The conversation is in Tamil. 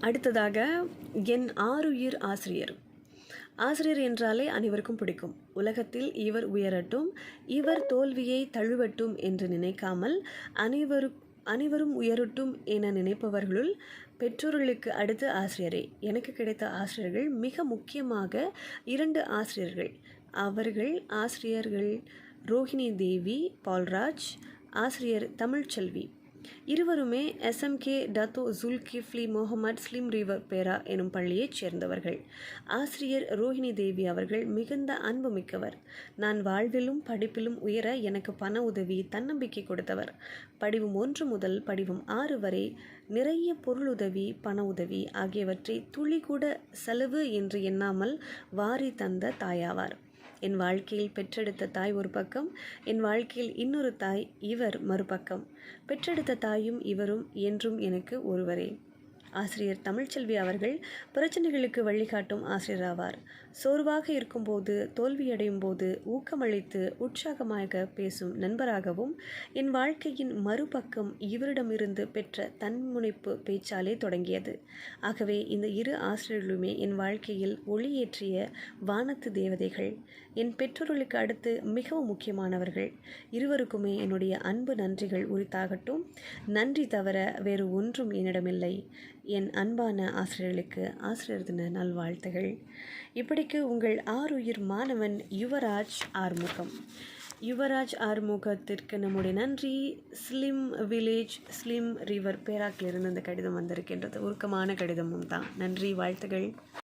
அடுத்ததாக என் ஆறுயிர் ஆசிரியர். ஆசிரியர் என்றாலே அனைவருக்கும் பிடிக்கும். உலகத்தில் இவர் உயரட்டும் இவர் தோல்வியை தழுவட்டும் என்று நினைக்காமல் அனைவரும் அனைவரும் உயரட்டும் என நினைப்பவர்களுள் பெற்றோர்களுக்கு அடுத்து ஆசிரியரே. எனக்கு கிடைத்த ஆசிரியர்கள் மிக முக்கியமாக இரண்டு ஆசிரியர்கள். அவர்கள் ஆசிரியர்கள் ரோஹிணி தேவி பால்ராஜ் ஆசிரியர் தமிழ்ச்செல்வி. இருவருமே SMK Dato Zulkifli Muhammad Slim River Perak எனும் பள்ளியைச் சேர்ந்தவர்கள். ஆசிரியர் ரோஹிணி தேவி அவர்கள் மிகுந்த அன்பு மிக்கவர் நான் வாழ்விலும் படிப்பிலும் உயர எனக்கு பண உதவி தன்னம்பிக்கை கொடுத்தவர். படிவம் ஒன்று முதல் படிவம் ஆறு வரை நிறைய பொருளுதவி பண உதவி ஆகியவற்றை துளி கூட செலவு என்று எண்ணாமல் வாரி தந்த தாயாவார். என் வாழ்க்கையில் பெற்றெடுத்த தாய் ஒரு பக்கம் என் வாழ்க்கையில் இன்னொரு தாய் இவர் மறுபக்கம். பெற்றெடுத்த தாயும் இவரும் என்றும் எனக்கு ஒருவரே. ஆசிரியர் தமிழ்ச்செல்வி அவர்கள் பிரச்சனைகளுக்கு வழிகாட்டும் ஆசிரியர் ஆவார். சோர்வாக இருக்கும்போது தோல்வியடையும் போது ஊக்கமளித்து உற்சாகமாக பேசும் நண்பராகவும் என் வாழ்க்கையின் மறுபக்கம் இவரிடமிருந்து பெற்ற தன்முனைப்பு பேச்சாலே தொடங்கியது. ஆகவே இந்த இரு ஆசிரியர்களுமே என் வாழ்க்கையில் ஒளியேற்றிய வானத்து தேவதைகள். என் பெற்றோர்களுக்கு அடுத்து மிகவும் முக்கியமானவர்கள். இருவருக்குமே என்னுடைய அன்பு நன்றிகள் உரித்தாகட்டும். நன்றி தவிர வேறு ஒன்றும் என்னிடமில்லை. என் அன்பான ஆசிரியர்களுக்கு ஆசிரியர் தின நல்வாழ்த்துகள். இப்படிக்கு உங்கள் ஆறுயிர் மாணவன் யுவராஜ் ஆறுமுகம். யுவராஜ் ஆறுமுகத்திற்கு நம்முடைய நன்றி. ஸ்லிம் வில்லேஜ் ஸ்லிம் ரிவர் பேராக்கிலிருந்து அந்த கடிதம் வந்திருக்கின்றது. உருக்கமான கடிதமும் தான். நன்றி வாழ்த்துகள்.